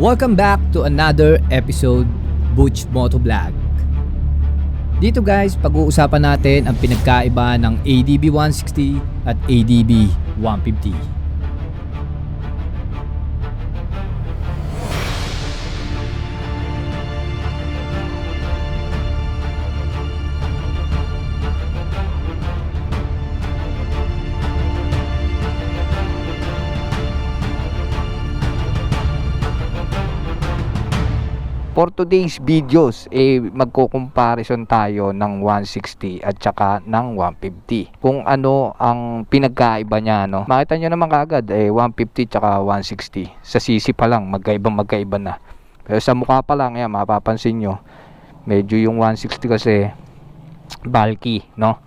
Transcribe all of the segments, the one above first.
Welcome back to another episode Butch Moto Vlog. Dito guys, pag-uusapan natin ang pinagkaiba ng ADB 160 at ADB 150. For today's videos, eh, magko-comparison tayo ng 160 at saka ng 150. Kung ano ang pinagkaiba niya, no? Makita nyo naman kagad, eh, 150 tsaka 160. Sa sisi pa lang, magkaiba magkaiba na. Pero sa mukha pa lang, yan, mapapansin nyo, medyo yung 160 kasi bulky, no?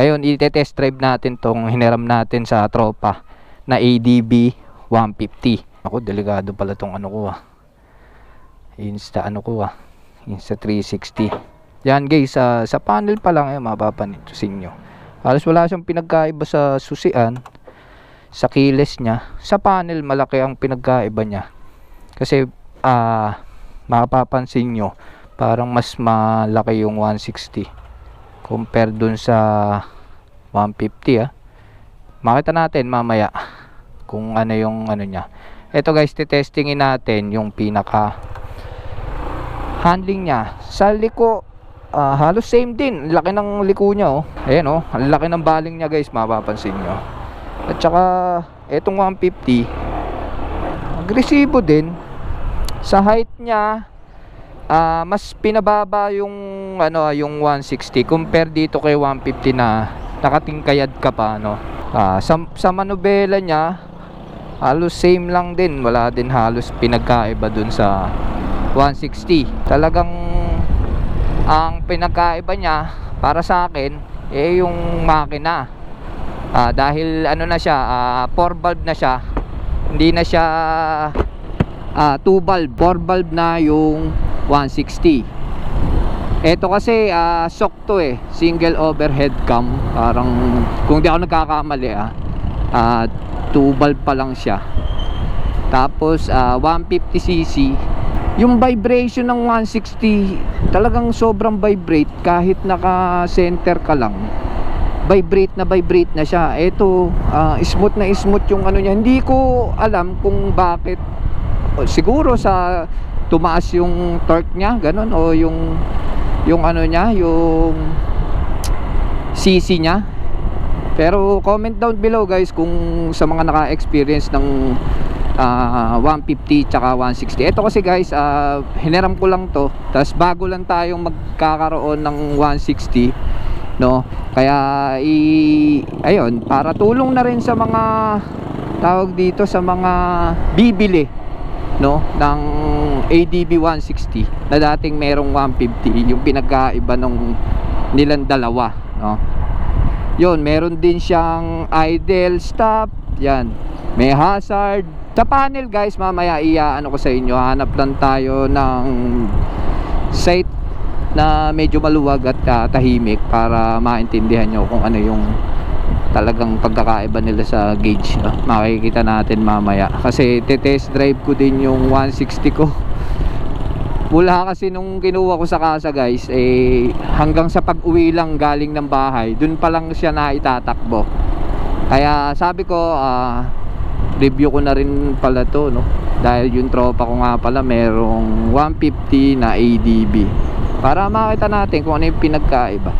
Ngayon, i-test drive natin tong hiniram natin sa tropa na ADB 150. Ako, delikado pala tong ano ko ah. Insta ano ko ah. Insta 360. Yan guys, ah, sa panel pa lang eh, mapapansin nyo. Halos wala siyang pinagkaiba sa susian. Sa kiles niya. Sa panel, malaki ang pinagkaiba niya. Kasi, ah, mapapansin nyo, parang mas malaki yung 160. Compare dun sa 150 ah. Makita natin mamaya kung ano yung ano niya. Ito guys, titestingin natin yung pinaka handling niya. Sa liko, ah, halos same din. Laki ng liko niya oh. Ayan oh, ang laki ng baling niya guys, mapapansin nyo. At saka, etong 150, agresibo din. Sa height niya, ah, mas pinababa yung ano, yung 160 compare dito kay 150 na nakatingkayad ka pa no. Ah, sa, sa manubela niya, halos same lang din. Wala din halos pinagkaiba dun sa 160. Talagang ang pinagkaiba niya para sa akin eh yung makina. Ah, dahil ano na siya 4 valve na siya. Hindi na siya 2 valve. 4 valve na yung 160 eto kasi uh, shock to eh. Single overhead cam. Parang kung di ako nagkakamali ah. 2 valve pa lang siya. Tapos ah, 150cc yung vibration ng 160 talagang sobrang vibrate. Kahit naka center ka lang vibrate na vibrate na siya. Ito ah, smooth na smooth yung ano niya. Hindi ko alam kung bakit. O, siguro sa tumaas yung torque niya ganun o yung yung ano niya yung CC niya. Pero comment down below guys kung sa mga naka-experience ng ah, 150 tsaka 160 ito kasi guys ah, hiniram ko lang to. Tapos bago lang tayong magkakaroon ng 160 no? Kaya i ayun para tulong na rin sa mga tawag dito sa mga bibili no? Ng ADB 160 na dating merong 150 yung pinagkaiba nung nilang dalawa no? Yun meron din siyang idle stop. Yan. May hazard sa panel guys mamaya iya ano ko sa inyo hanap lang tayo ng site na medyo maluwag at ah, tahimik para maintindihan nyo kung ano yung talagang pagkakaiba nila sa gauge no? makikita natin mamaya. Kasi test drive ko din yung 160 ko. Mula kasi nung kinuha ko sa casa guys eh hanggang sa pag uwi lang galing ng bahay dun pa lang siya na itatakbo kaya sabi ko ah, review ko na rin pala to no? Dahil yung tropa ko nga pala merong 150 na ADB para makita natin kung ano yung pinagkaiba.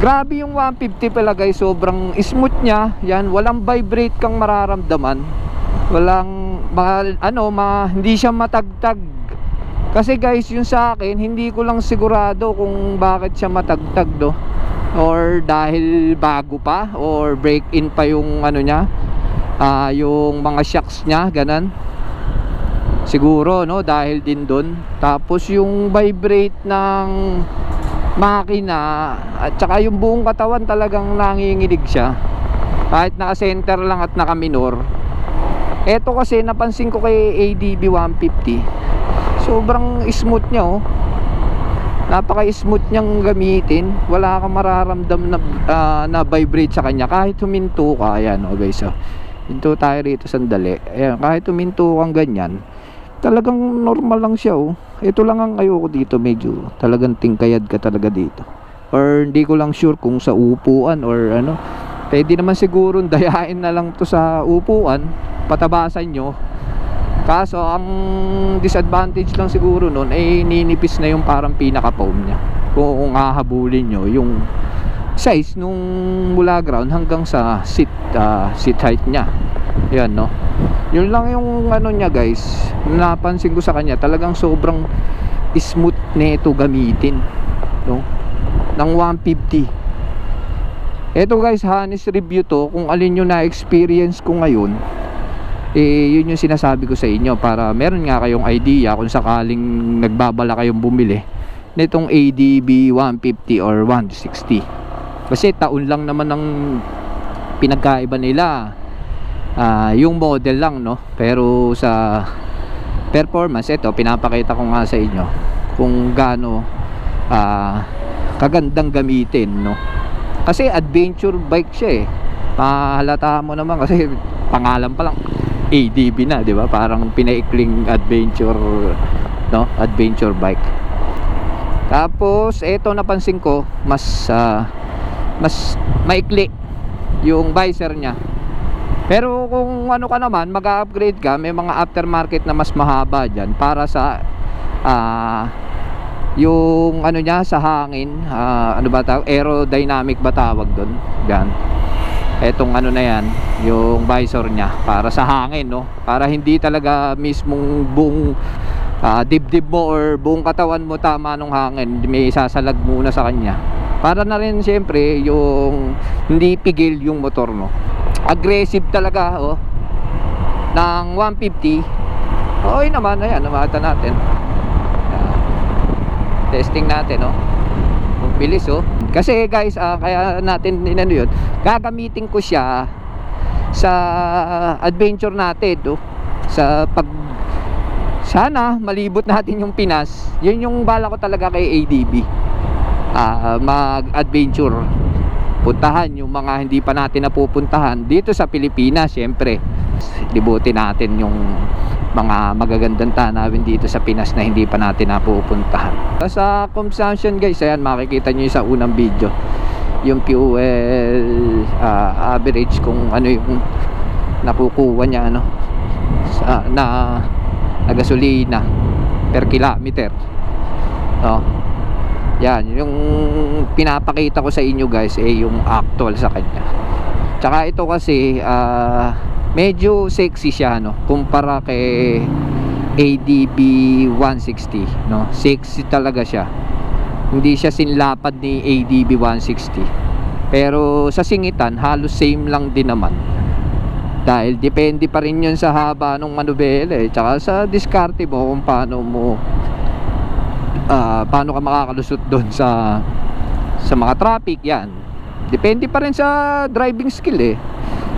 Grabe yung 150 pala guys. Sobrang smooth niya. Yan walang vibrate kang mararamdaman. Walang ma, ano ma, hindi siya matagtag. Kasi guys yung sa akin hindi ko lang sigurado kung bakit siya matagtag do or dahil bago pa or break in pa yung ano niya ah, yung mga shocks niya ganan siguro no dahil din doon tapos yung vibrate ng makina at saka yung buong katawan talagang nanginginig siya. Kahit naka center lang at naka minor eto kasi napansin ko kay ADB 150 sobrang smooth niya oh. Napaka smooth niyang gamitin. Wala kang mararamdam na, ah, na vibrate sa kanya. Kahit huminto ka ayan oh guys oh. Hinto tayo rito sandali ayan kahit huminto kang ganyan talagang normal lang siya oh. Ito lang ang ayoko dito medyo talagang tingkayad ka talaga dito. Or hindi ko lang sure kung sa upuan or ano. Pwede naman siguro dayain na lang to sa upuan, patabasan nyo. Kaso ang disadvantage lang siguro nun ay ninipis na yung parang pinaka foam niya. Kung hahabulin nyo yung size nung mula ground hanggang sa seat ah, seat height niya. Yan no. Yun lang yung ano niya guys. Napansin ko sa kanya talagang sobrang smooth na ito gamitin. No? Ng 150. Ito guys, honest review to kung alin yung na-experience ko ngayon. Eh, yun yung sinasabi ko sa inyo para meron nga kayong idea kung sakaling nagbabala kayong bumili nitong ADB 150 or 160. Kasi taon lang naman ang pinagkaiba nila. Ah, yung model lang no? Pero sa performance ito pinapakita ko nga sa inyo kung gaano ah, kagandang gamitin no? Kasi adventure bike siya eh. Mahalata mo naman kasi pangalan pa lang ADB na di ba? Parang pinaikling adventure no? Adventure bike. Tapos ito napansin ko mas ah, mas maikli yung visor niya pero kung ano ka naman, mag-upgrade ka, may mga aftermarket na mas mahaba dyan para sa ah yung ano niya sa hangin, ah, ano ba tawag? Aerodynamic ba tawag doon? Yan. Etong ano na yan, yung visor niya para sa hangin, no? Para hindi talaga mismong buong ah, dibdib mo or buong katawan mo tama nung hangin, may sasalag muna sa kanya. Para na rin siyempre yung hindi pigil yung motor, no? aggressive talaga oh. Ng 150 okay naman ayan namata natin. Ayan. testing natin oh. Ang bilis oh. Kasi guys ah, kaya natin inano yun gagamitin ko siya sa adventure natin oh. Sa pag sana malibot natin yung Pinas. Yun yung bala ko talaga kay ADB ah, mag adventure puntahan yung mga hindi pa natin napupuntahan. Dito sa Pilipinas syempre libutin natin yung mga magagandang tanawin dito sa Pinas na hindi pa natin napupuntahan. Sa consumption guys ayan makikita nyo sa unang video. Yung fuel ah, average kung ano yung nakukuha niya ano sa, na, na gasolina per kilometer. No yan, yung pinapakita ko sa inyo guys eh yung actual sa kanya. Tsaka ito kasi ah, medyo sexy siya no kumpara kay ADB 160 no. Sexy talaga siya. Hindi siya sinlapad ni ADB 160. Pero sa singitan halos same lang din naman. Dahil depende pa rin yun sa haba ng manubela eh. Tsaka sa diskarte mo kung paano mo ah, paano ka makakalusot doon sa sa mga traffic yan. Depende pa rin sa driving skill eh.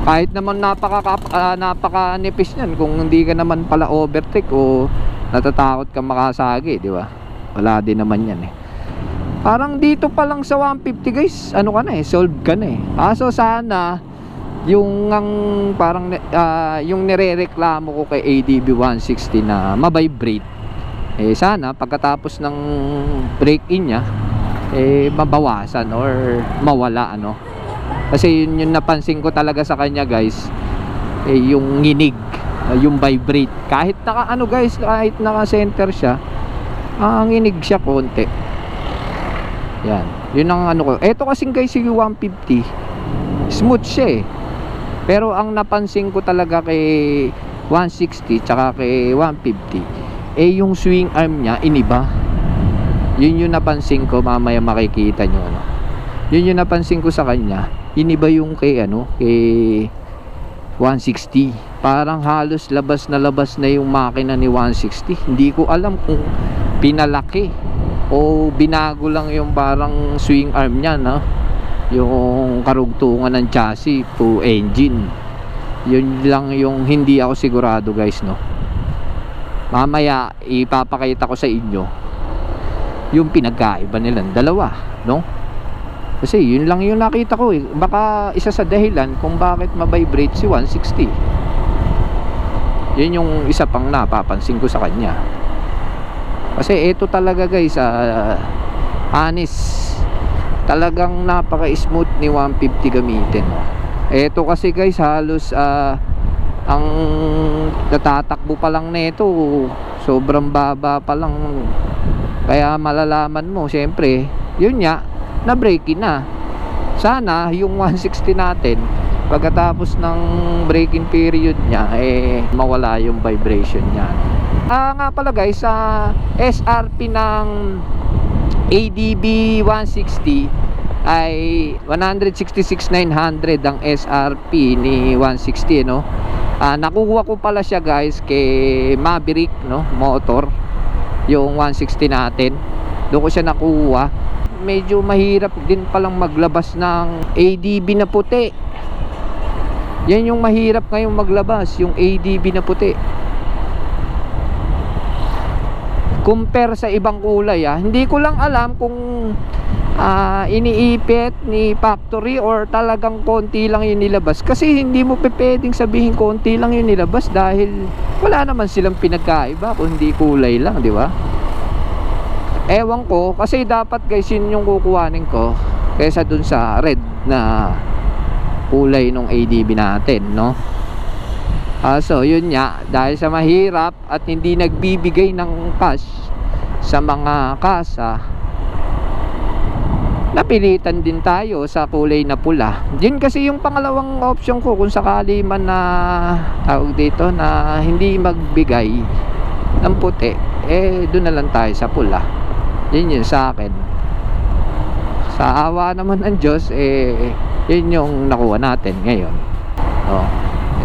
Kahit naman napaka uh, napaka nipis niyan kung hindi ka naman pala overtake o natatakot ka makasagi di ba? Wala din naman yan eh. Parang dito pa lang sa 150 guys ano ka na eh solve ka na eh. Kaso sana yung ang parang ah, yung nirereklamo ko kay ADB 160 na mabibrate eh sana pagkatapos ng break in niya eh mabawasan or mawala ano. Kasi yun yung napansin ko talaga sa kanya guys eh yung nginig uh, yung vibrate. Kahit naka ano guys kahit naka center siya ang nginig siya konti. Yan. Yun ang ano ko. Eto kasing guys yung 150 smooth siya eh. Pero ang napansin ko talaga kay 160 tsaka kay 150 eh yung swing arm niya iniba. Yun yung napansin ko mamaya makikita nyo ano. yun yung napansin ko sa kanya. Iniba yung kay ano kay 160 parang halos labas na labas na yung makina ni 160 hindi ko alam kung pinalaki o binago lang yung parang swing arm niya no? Yung karugtungan ng chassis to engine. Yun lang yung hindi ako sigurado guys no mamaya ipapakita ko sa inyo yung pinagkaiba nilang dalawa no? Kasi yun lang yung nakita ko eh. Baka isa sa dahilan kung bakit mabibrate si 160 yun yung isa pang napapansin ko sa kanya. Kasi ito talaga guys ah, honest talagang napaka smooth ni 150 gamitin. Ito kasi guys halos ah, ang natatakbo pa lang nito sobrang baba pa lang. Kaya malalaman mo syempre yun nga na breaking na. Sana yung 160 natin pagkatapos ng breaking period niya eh mawala yung vibration niya. Ah nga pala guys sa SRP ng ADB 160 ay 166,900 ang SRP ni 160 no Ah, nakuha ko pala siya guys kay Maverick no motor yung 160 natin. Doon ko siya nakuha. Medyo mahirap din palang maglabas ng ADB na puti. Yan yung mahirap ngayong maglabas yung ADB na puti. Compare sa ibang kulay ah. Hindi ko lang alam kung ah, iniipit ni factory or talagang konti lang yung nilabas. Kasi hindi mo pwedeng sabihin konti lang yung nilabas dahil wala naman silang pinagkaiba kung hindi kulay lang di ba? Ewan ko kasi dapat guys yun yung kukuhanin ko kaysa dun sa red na kulay nung ADB natin no? Ah, so yun nga dahil sa mahirap at hindi nagbibigay ng cash sa mga kasa napilitan din tayo sa kulay na pula. Yun kasi yung pangalawang option ko kung sakali man na tawag dito na hindi magbigay ng puti eh doon na lang tayo sa pula. Yun yun sa akin. Sa awa naman ng Diyos eh yun yung nakuha natin ngayon. Oh,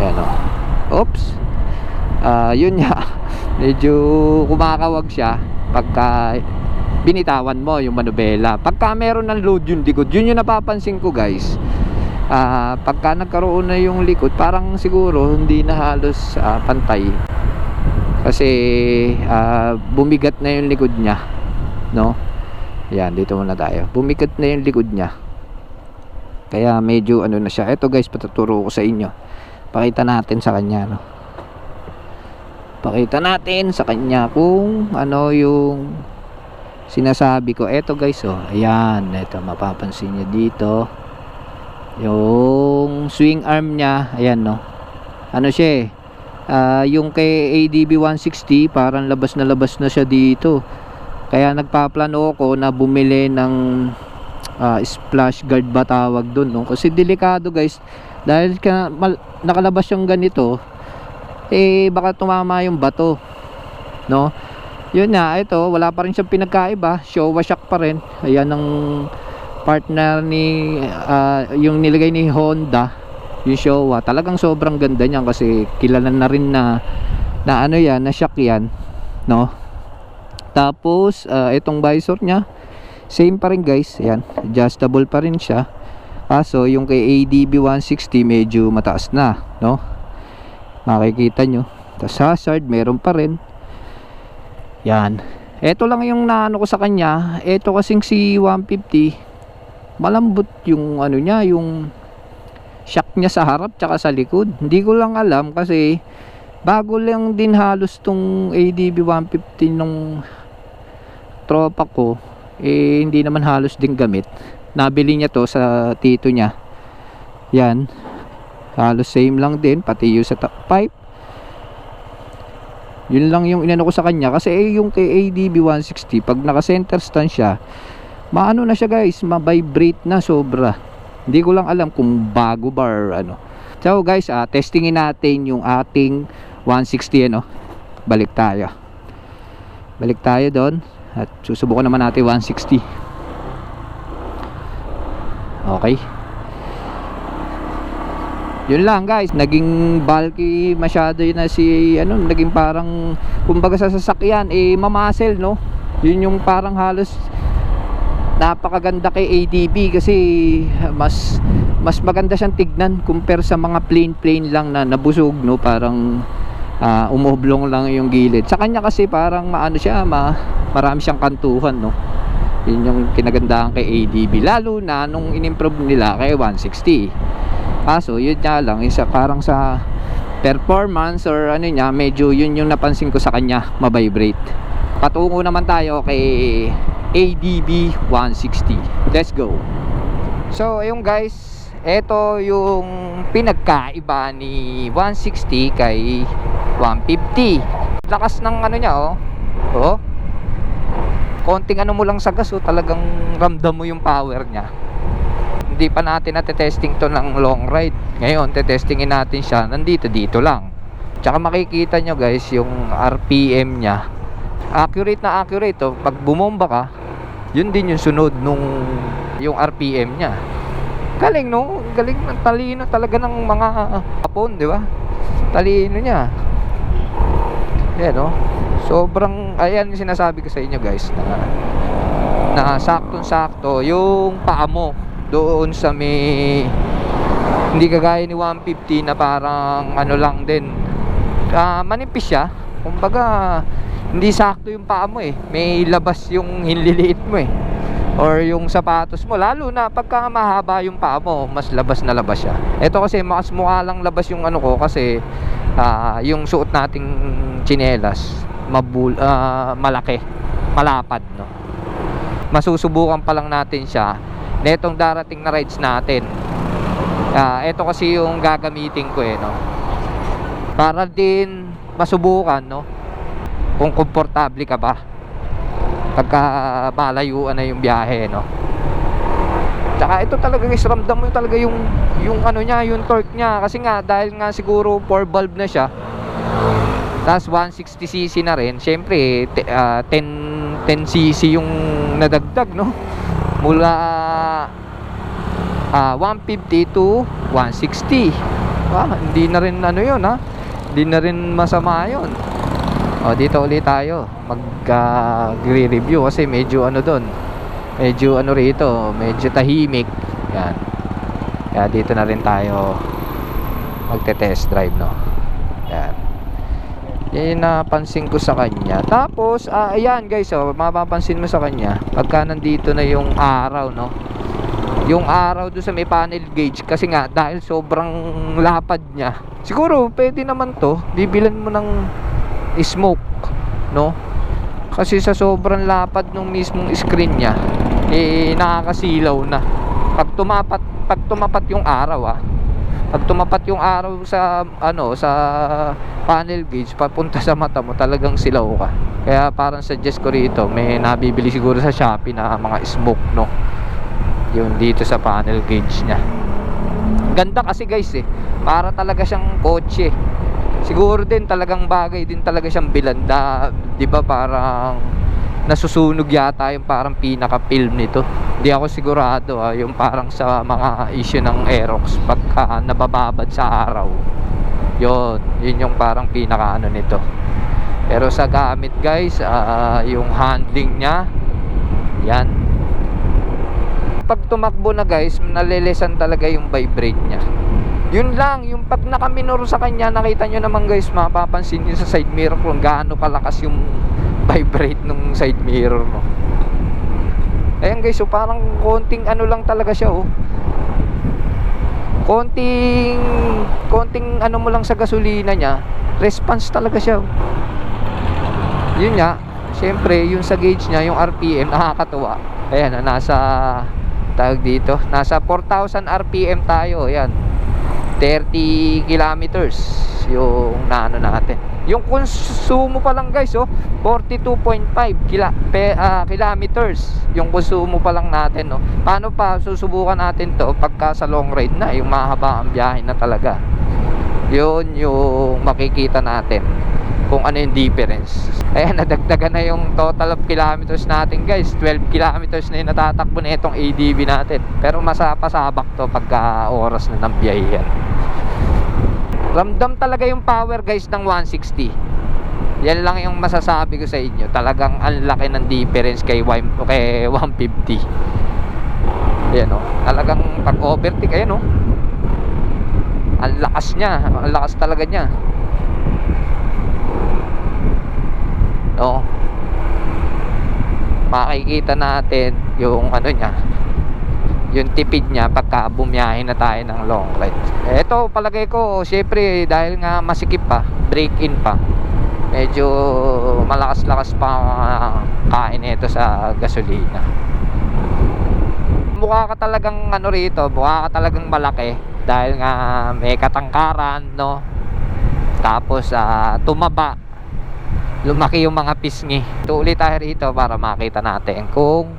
yan oh. oops. Ah, yun nga. Medyo kumakawag siya pagka binitawan mo yung manubela. Pagka meron ng load yung likod yun yung napapansin ko guys. Ah, pagka nagkaroon na yung likod parang siguro hindi na halos ah, pantay. Kasi ah, bumigat na yung likod niya no? Yan dito muna tayo. Bumigat na yung likod niya. Kaya medyo ano na siya. Eto guys patuturo ko sa inyo. Pakita natin sa kanya no? Pakita natin sa kanya kung ano yung sinasabi ko eto guys oh ayan eto mapapansin niyo dito. Yung swing arm niya ayan no. Ano siya eh ah, yung kay ADB 160 parang labas na labas na siya dito. Kaya nagpaplano ako na bumili ng ah, splash guard ba tawag doon no? kasi delikado guys dahil ka, mal, nakalabas yung ganito eh baka tumama yung bato no yun nga ito wala pa rin siyang pinagkaiba. Showa shock pa rin. Ayan ang partner ni ah, yung nilagay ni Honda yung Showa talagang sobrang ganda niyan kasi kilala na rin na na ano yan na shock yan no? Tapos ah, itong visor niya same pa rin guys. Ayan adjustable pa rin siya. Kaso yung kay ADB 160 medyo mataas na no? Makikita nyo. Tapos hazard meron pa rin yan. Eto lang yung naano ko sa kanya. Eto kasing si 150 malambot yung ano niya yung shock niya sa harap tsaka sa likod. Hindi ko lang alam kasi bago lang din halos tong ADB 150 nung tropa ko eh hindi naman halos din gamit. Nabili niya to sa tito niya. Yan. Halos same lang din pati yung sa top pipe yun lang yung inano ko sa kanya kasi eh, yung kay ADB 160 pag naka center stand siya maano na siya guys ma-vibrate na sobra. Hindi ko lang alam kung bago ba ano. So guys ah, testingin natin yung ating 160 ano. Balik tayo. Balik tayo doon at susubukan naman natin 160 okay yun lang guys. Naging bulky masyado yun na si ano naging parang kumbaga sa sasakyan eh mamasel no? Yun yung parang halos napakaganda kay ADB kasi mas mas maganda siyang tignan compare sa mga plain plain lang na nabusog no? Parang ah, umublong lang yung gilid. Sa kanya kasi parang maano siya ma, marami siyang kantuhan no? Yun yung kinagandahan kay ADB lalo na nung inimprove nila kay 160 kaso yun nga lang isa parang sa performance or ano niya, medyo yun yung napansin ko sa kanya, mabibrate. Patungo naman tayo kay ADB 160. Let's go. So, ayun guys, ito yung pinagkaiba ni 160 kay 150. Lakas ng ano niya, oh. Oh. Konting ano mo lang sa gas, oh, talagang ramdam mo yung power niya. Hindi pa natin natetesting to ng long ride. Ngayon, tetestingin natin siya nandito dito lang. Tsaka makikita nyo guys yung RPM niya. Accurate na accurate oh. Pag bumomba ka, yun din yung sunod nung yung RPM niya. Galing no? Galing ng talino talaga ng mga Hapon, di ba? Talino niya. Yan no? Sobrang, ayan yung sinasabi ko sa inyo guys na na saktong-sakto yung paa mo doon sa may hindi kagaya ni 150 na parang ano lang din. Ah, manipis siya. Kumbaga hindi sakto yung paa mo eh. May labas yung hinliliit mo eh. Or yung sapatos mo. Lalo na pagka mahaba yung paa mo mas labas na labas siya. Ito kasi mas mukha lang labas yung ano ko kasi ah, yung suot nating tsinelas mabul ah, malaki malapad no? Masusubukan pa lang natin siya netong darating na rides natin Ah, ito kasi yung gagamitin ko eh no para din masubukan no kung komportable ka ba pagka malayuan na yung biyahe no Tsaka ito talaga guys, ramdam mo talaga yung yung ano niya, yung torque niya kasi nga dahil nga siguro 4 valve na siya. Tapos 160cc na rin. Syempre ah, 10 10cc yung nadagdag no. Mula ah 150 to 160. Ah, hindi na rin ano 'yon ha. Hindi na rin masama 'yon. O dito ulit tayo mag-review kasi medyo ano doon medyo ano rito, medyo tahimik. Yan. Kaya dito na rin tayo magte-test drive, no. Yan. Yan yung napansin ko sa kanya. Tapos, ah, ayan guys, oh, mapapansin mo sa kanya, pagka nandito na yung araw, no. Yung araw doon sa may panel gauge kasi nga dahil sobrang lapad niya. Siguro pwede naman to, bibilan mo ng smoke, no? Kasi sa sobrang lapad nung mismong screen niya, eh nakakasilaw na. Pag tumapat, pag tumapat yung araw ah. Pag tumapat yung araw sa ano, sa panel gauge papunta sa mata mo, talagang silaw ka. Kaya parang suggest ko rito, may nabibili siguro sa Shopee na mga smoke, no. Yung dito sa panel gauge niya. Ganda kasi guys eh. Para talaga siyang kotse. Siguro din talagang bagay din talaga siyang bilanda 'di ba? Parang nasusunog yata yung parang pinaka film nito. Hindi ako sigurado ah, yung parang sa mga issue ng Aerox pagka nabababad sa araw. Yon yun yung parang pinaka ano nito. Pero sa gamit guys ah, yung handling niya yan pag tumakbo na guys nalelesan talaga yung vibrate niya yun lang, yung pag nakaminor sa kanya, nakita nyo naman guys, mapapansin nyo sa side mirror kung gaano kalakas yung vibrate nung side mirror, no. Ayan guys, so parang konting ano lang talaga siya, oh. Konting, konting ano mo lang sa gasolina niya, response talaga siya, oh. Yun nga, syempre, yung sa gauge niya, yung RPM, nakakatuwa. Ayan, nasa, tawag dito, nasa 4,000 RPM tayo, ayan. 30 kilometers yung naano natin. Yung konsumo pa lang guys oh 42.5 kila, ah, kilometers yung konsumo pa lang natin no paano pa susubukan natin to pagka sa long ride na yung mahaba ang biyahe na talaga? Yun yung makikita natin kung ano yung difference. Ayan nadagdagan na yung total of kilometers natin guys. 12 kilometers na yung natatakbo na itong ADB natin. Pero masapasabak to pagka oras na ng biyahe. Ramdam talaga yung power guys ng 160 yan lang yung masasabi ko sa inyo. Talagang ang laki ng difference kay, kay 150 yan o talagang pag overtake ayan o ang lakas niya. Ang lakas talaga niya no makikita natin yung ano niya yung tipid niya pagka bumiyahe na tayo ng long ride. Ito palagay ko, syempre dahil nga masikip pa, break in pa. Medyo malakas-lakas pa kain nito sa gasolina. Mukha ka talagang ano rito, mukha ka talagang malaki dahil nga may katangkaran, no? Tapos ah, tumaba lumaki yung mga pisngi. Ito ulit tayo rito para makita natin kung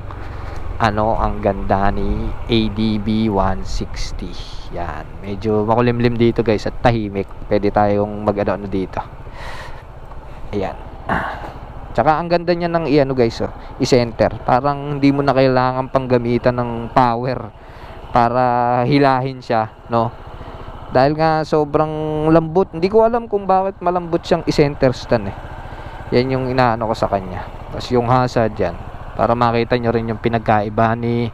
ano ang ganda ni ADB 160. Yan. Medyo makulimlim dito guys at tahimik. Pwede tayong mag-ano dito. Ayan. Tsaka ang ganda niya ng iano guys, oh, i-center. Parang hindi mo na kailangan pang gamitan ng power para hilahin siya, no? Dahil nga sobrang lambot. Hindi ko alam kung bakit malambot siyang i-center stand eh. Yan yung inaano ko sa kanya. Tapos yung hazard dyan. Para makita nyo rin yung pinagkaiba ni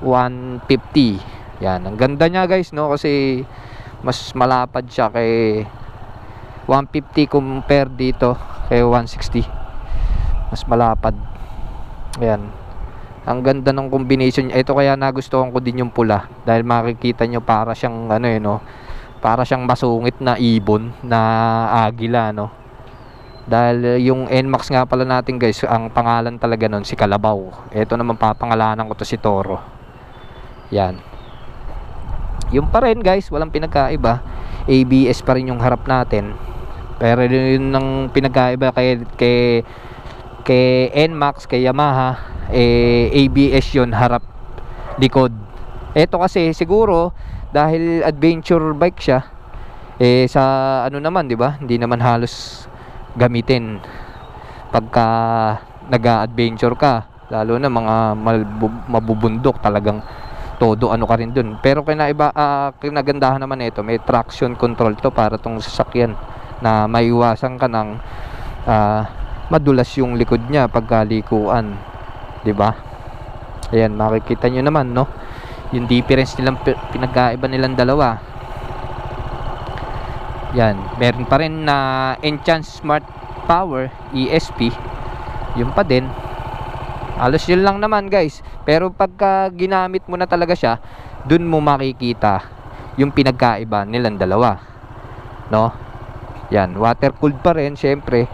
150. Yan. Ang ganda niya guys no. Kasi mas malapad siya kay 150 compare dito kay 160. Mas malapad. Ayan. Ang ganda ng combination niya. Ito kaya nagustuhan ko din yung pula. Dahil makikita nyo para siyang ano eh no. Para siyang masungit na ibon na agila no dahil yung NMAX nga pala natin guys, ang pangalan talaga nun si Kalabaw. Ito naman papangalanan ko to si Toro. Yan. Yung pa rin guys, walang pinagkaiba. ABS pa rin yung harap natin. Pero yun ang pinagkaiba kay kay kay NMAX, kay Yamaha, eh ABS yun harap likod. Ito kasi siguro dahil adventure bike siya eh sa ano naman 'di ba? Hindi naman halos gamitin. Pagka nag-adventure ka lalo na mga mabubundok talagang todo ano ka rin dun. Pero kinaiba uh, kinagandahan naman ito may traction control to para tong sasakyan na maiwasan ka ng ah, madulas yung likod niya pagkalikuan 'di ba? Ayan makikita nyo naman no? Yung difference nilang pi- pinagkaiba nilang dalawa yan, meron pa rin na Enchant Smart Power ESP. Yun pa din. Halos yun lang naman guys. Pero pagka ginamit mo na talaga siya, dun mo makikita yung pinagkaiba nilang dalawa. No? Yan, water cooled pa rin syempre.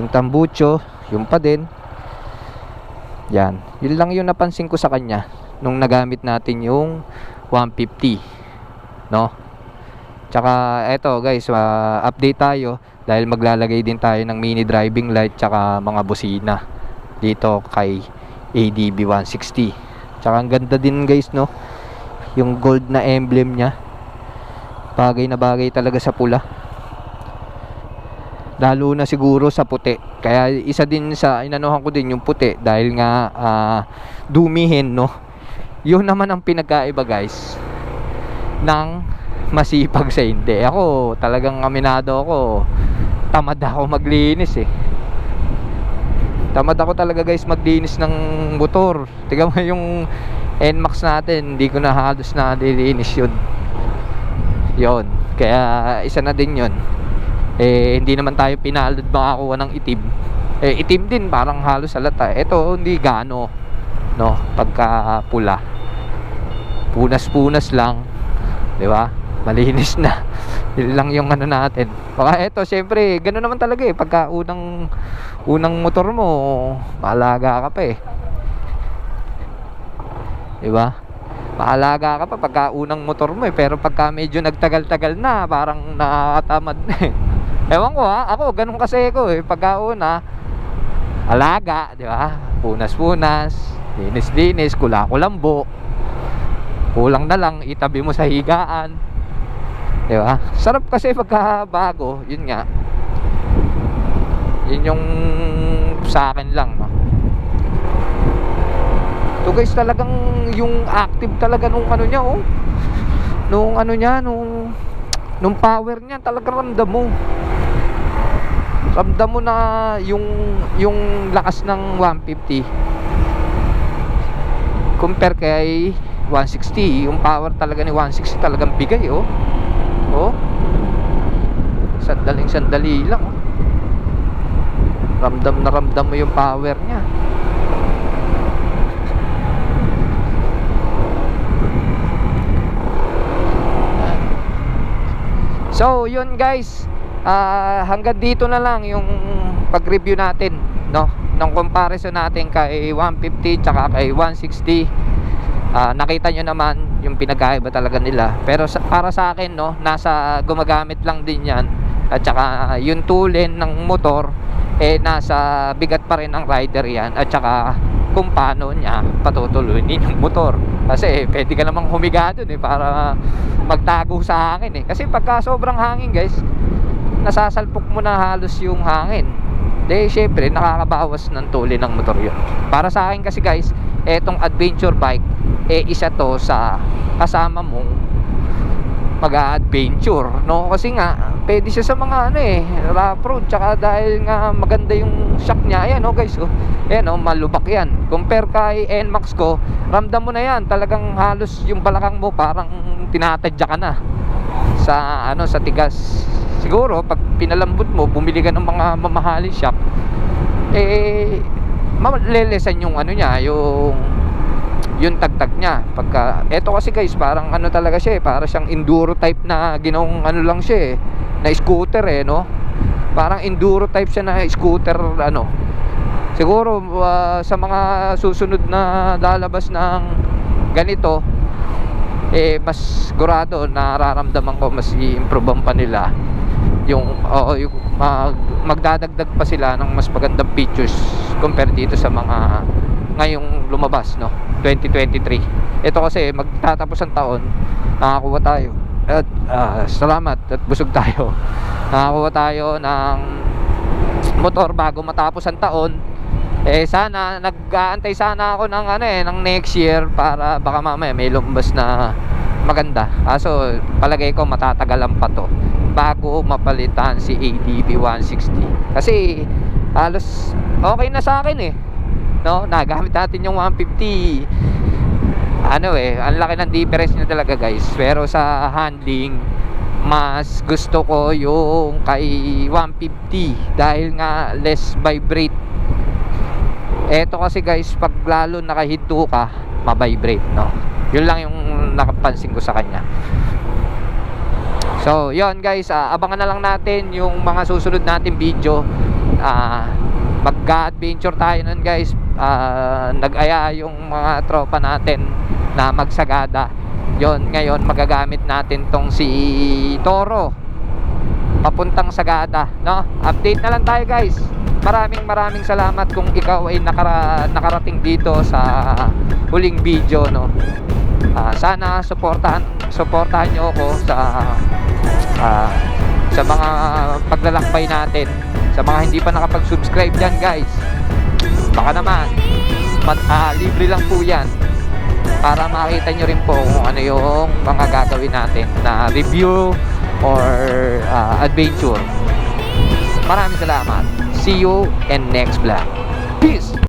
Yung tambucho, yun pa din. Yan, yun lang yung napansin ko sa kanya nung nagamit natin yung 150. No? Tsaka eto guys, uh, update tayo dahil maglalagay din tayo ng mini driving light tsaka mga busina dito kay ADB 160. Tsaka ang ganda din guys no. Yung gold na emblem niya. Bagay na bagay talaga sa pula. Lalo na siguro sa puti. Kaya isa din sa inanuhan ko din yung puti dahil nga uh, dumihin no. Yun naman ang pinagkaiba guys ng masipag sa hindi. Ako, talagang aminado ako. Tamad ako maglinis eh. Tamad ako talaga guys maglinis ng motor. Tingnan mo yung NMAX natin, hindi ko na halos na dilinis yun. Yon. Kaya isa na din yun. Eh, hindi naman tayo pinalad makakuha ng itim. Eh, itim din, parang halos halata. Ito, hindi gano. No, pagka pula. Punas-punas lang. 'Di ba? Malinis na. Yun lang yung ano natin. Baka eto syempre ganoon naman talaga eh. Pagka unang unang motor mo maalaga ka pa eh. Di ba maalaga ka pa pagka unang motor mo eh. Pero pagka medyo nagtagal-tagal na parang nakakatamad na eh. Ewan ko ha ako ganun kasi ako eh. Pagka una alaga di ba punas-punas linis-linis kula-kulambo. Kulang na lang itabi mo sa higaan Di ba? Sarap kasi pagka bago, yun nga. Yun yung sa akin lang, no. To guys, talagang yung active talaga nung ano niya, oh. Nung ano niya, nung nung power niya, talaga ramdam mo. Ramdam mo na yung yung lakas ng 150 compare kay 160 yung power talaga ni 160 talagang bigay oh oh sandaling sandali lang oh. ramdam na ramdam mo yung power niya So, yun guys. Uh, hanggang dito na lang yung pag-review natin, no? Ng comparison natin kay 150 tsaka kay 160. Uh, ah, nakita nyo naman yung pinagkaiba talaga nila. Pero sa, para sa akin, no, nasa gumagamit lang din yan. At saka yung tulin ng motor, eh nasa bigat pa rin ng rider yan. At saka kung paano niya patutuloyin yung motor. Kasi eh, pwede ka namang humiga dun eh para magtago sa hangin eh. Kasi pagka sobrang hangin guys, nasasalpok mo na halos yung hangin. De, syempre, nakakabawas ng tuli ng motor yun. Para sa akin kasi guys, etong adventure bike, eh isa to sa kasama mong mag-adventure, no? Kasi nga, pwede siya sa mga ano eh, rough road, tsaka dahil nga maganda yung shock niya, ayan oh guys, oh. Ayan oh, malubak yan. Compare kay NMAX ko, ramdam mo na yan, talagang halos yung balakang mo parang tinatadya ka na sa ano sa tigas siguro pag pinalambot mo bumili ka ng mga mamahaling shock eh malelesan yung ano niya yung yung tagtag niya. Pagka eto kasi guys parang ano talaga siya eh para siyang enduro type na ginawang ano lang siya eh na scooter eh no? Parang enduro type siya na scooter ano. Siguro ah, sa mga susunod na lalabas ng ganito eh mas sigurado nararamdaman ko mas i-improve pa nila yung, oo, yung mag, magdadagdag pa sila ng mas magandang features compare dito sa mga ngayong lumabas no 2023 ito kasi magtatapos ang taon nakakuha tayo at ah, salamat at busog tayo nakakuha tayo ng motor bago matapos ang taon eh sana nag-aantay sana ako ng ano eh ng next year para baka mamaya may lumabas na maganda. Kaso palagay ko matatagalan pa to bago mapalitan si ADB 160. Kasi halos okay na sa akin eh. No, nagamit natin yung 150. Ano eh, ang laki ng difference niya talaga guys. Pero sa handling mas gusto ko yung kay 150 dahil nga less vibrate Eto kasi guys, pag lalo nakahinto ka, mabibrate, no? Yun lang yung nakapansin ko sa kanya. So, yun guys, ah, abangan na lang natin yung mga susunod natin video. Ah, Mag-adventure tayo nun guys. Ah, nag-aya yung mga tropa natin na magsagada. Yon, ngayon magagamit natin tong si Toro papuntang Sagada, no? Update na lang tayo guys. Maraming maraming salamat kung ikaw ay nakara, nakarating dito sa huling video, no? Ah, sana suportahan suportahan niyo ako sa ah, sa mga paglalakbay natin. Sa mga hindi pa nakapag-subscribe diyan, guys. Baka naman mat, ah, libre lang po 'yan para makita nyo rin po kung ano yung mga gagawin natin na review or uh, adventure. Maraming salamat. See you in next vlog.